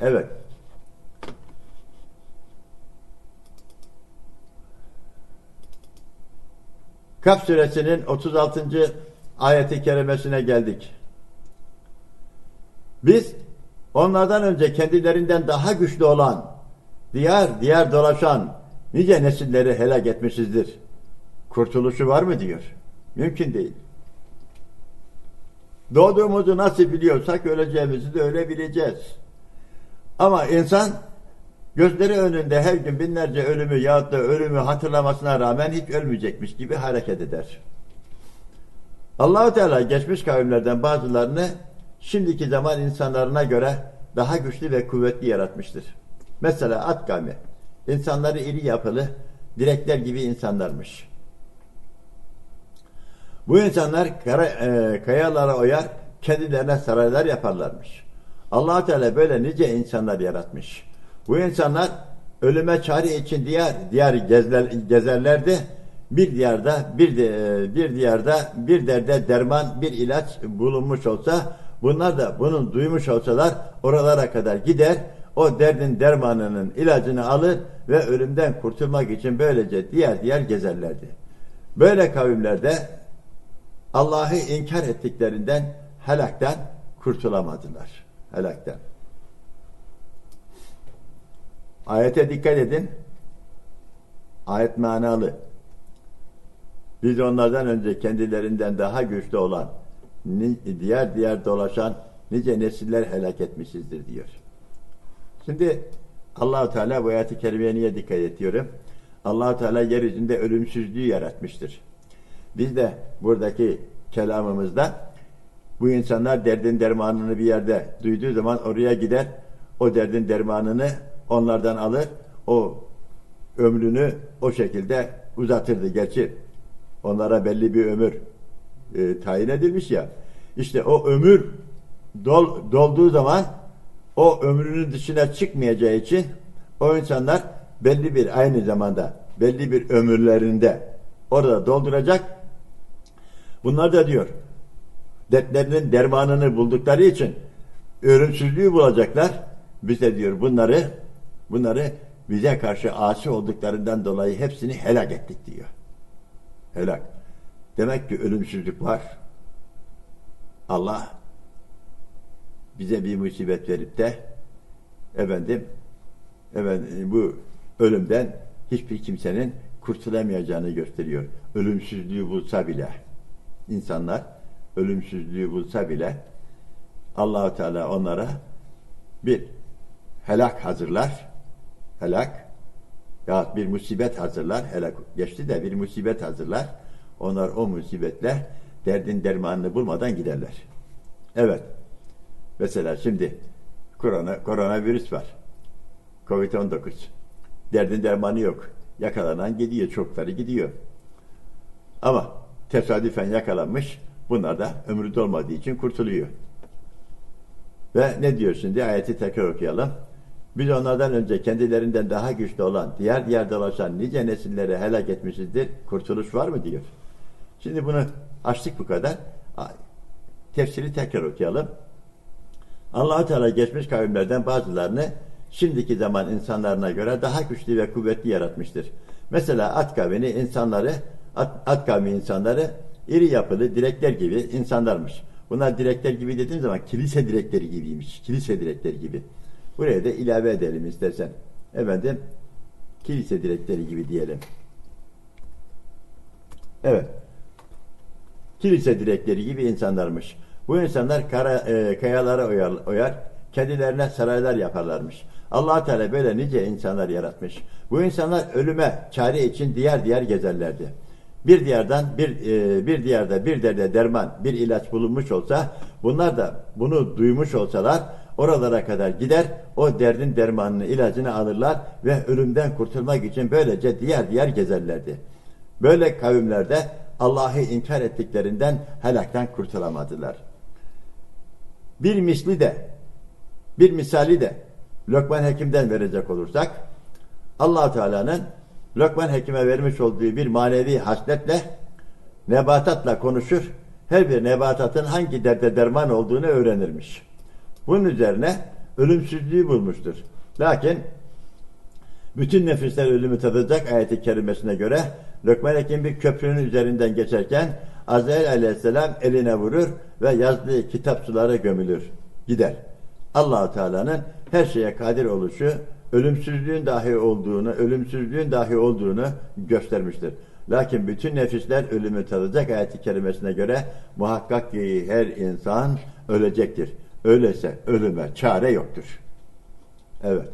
Evet. Kaf suresinin 36. ayeti kerimesine geldik. Biz onlardan önce kendilerinden daha güçlü olan, diğer diğer dolaşan nice nesilleri helak etmişizdir. Kurtuluşu var mı diyor. Mümkün değil. Doğduğumuzu nasıl biliyorsak öleceğimizi de öyle bileceğiz. Ama insan gözleri önünde her gün binlerce ölümü yahut da ölümü hatırlamasına rağmen hiç ölmeyecekmiş gibi hareket eder. Allahu Teala geçmiş kavimlerden bazılarını şimdiki zaman insanlarına göre daha güçlü ve kuvvetli yaratmıştır. Mesela at kavmi. İnsanları iri yapılı, direkler gibi insanlarmış. Bu insanlar kara, e, kayalara oyar, kendilerine saraylar yaparlarmış. Allah Teala böyle nice insanlar yaratmış. Bu insanlar ölüme çare için diğer diğer gezler, gezerlerdi. Bir diyarda bir de, bir diyarda bir derde derman bir ilaç bulunmuş olsa bunlar da bunun duymuş olsalar oralara kadar gider o derdin dermanının ilacını alır ve ölümden kurtulmak için böylece diğer diğer gezerlerdi. Böyle kavimlerde Allah'ı inkar ettiklerinden helakten kurtulamadılar. Helakten. Ayete dikkat edin. Ayet manalı. Biz onlardan önce kendilerinden daha güçlü olan, diğer diğer dolaşan nice nesiller helak etmişizdir diyor. Şimdi Allahu Teala bu ayet-i kerimeye niye dikkat ediyorum? Allahu Teala yeryüzünde ölümsüzlüğü yaratmıştır. Biz de buradaki kelamımızda bu insanlar derdin dermanını bir yerde duyduğu zaman oraya gider, o derdin dermanını onlardan alır, o ömrünü o şekilde uzatırdı. Gerçi onlara belli bir ömür e, tayin edilmiş ya. İşte o ömür dol, dolduğu zaman o ömrünün dışına çıkmayacağı için o insanlar belli bir aynı zamanda belli bir ömürlerinde orada dolduracak. Bunlar da diyor dertlerinin dermanını buldukları için ölümsüzlüğü bulacaklar. Biz de diyor bunları bunları bize karşı asi olduklarından dolayı hepsini helak ettik diyor. Helak. Demek ki ölümsüzlük var. Allah bize bir musibet verip de efendim efendim bu ölümden hiçbir kimsenin kurtulamayacağını gösteriyor. Ölümsüzlüğü bulsa bile insanlar ölümsüzlüğü bulsa bile Allahu Teala onlara bir helak hazırlar. Helak ya bir musibet hazırlar. Helak geçti de bir musibet hazırlar. Onlar o musibetle derdin dermanını bulmadan giderler. Evet. Mesela şimdi korona, koronavirüs var. Covid-19. Derdin dermanı yok. Yakalanan gidiyor. Çokları gidiyor. Ama tesadüfen yakalanmış. Bunlar da ömrü dolmadığı için kurtuluyor. Ve ne diyor şimdi? Ayeti tekrar okuyalım. Biz onlardan önce kendilerinden daha güçlü olan, diğer diğer dolaşan nice nesilleri helak etmişizdir. Kurtuluş var mı diyor. Şimdi bunu açtık bu kadar. Tefsiri tekrar okuyalım. allah Teala geçmiş kavimlerden bazılarını şimdiki zaman insanlarına göre daha güçlü ve kuvvetli yaratmıştır. Mesela at kavmini insanları, at, at kavmi insanları iri yapılı direkler gibi insanlarmış. Bunlar direkler gibi dediğim zaman kilise direkleri gibiymiş. Kilise direkleri gibi. Buraya da ilave edelim istersen. Efendim kilise direkleri gibi diyelim. Evet. Kilise direkleri gibi insanlarmış. Bu insanlar kara, e, kayalara oyar, oyar, kendilerine saraylar yaparlarmış. allah Teala böyle nice insanlar yaratmış. Bu insanlar ölüme çare için diğer diğer gezerlerdi bir diyardan bir e, bir diyarda bir derde derman bir ilaç bulunmuş olsa bunlar da bunu duymuş olsalar oralara kadar gider o derdin dermanını ilacını alırlar ve ölümden kurtulmak için böylece diğer diğer gezerlerdi. Böyle kavimlerde Allah'ı inkar ettiklerinden helaktan kurtulamadılar. Bir misli de bir misali de Lokman Hekim'den verecek olursak allah Teala'nın Lokman Hekim'e vermiş olduğu bir manevi hasletle nebatatla konuşur. Her bir nebatatın hangi derde derman olduğunu öğrenirmiş. Bunun üzerine ölümsüzlüğü bulmuştur. Lakin bütün nefisler ölümü tadacak ayeti kerimesine göre Lokman Hakim bir köprünün üzerinden geçerken Azrail aleyhisselam eline vurur ve yazdığı kitap sulara gömülür. Gider. Allahu Teala'nın her şeye kadir oluşu ölümsüzlüğün dahi olduğunu, ölümsüzlüğün dahi olduğunu göstermiştir. Lakin bütün nefisler ölümü tadacak ayeti kerimesine göre muhakkak ki her insan ölecektir. Öyleyse ölüme çare yoktur. Evet.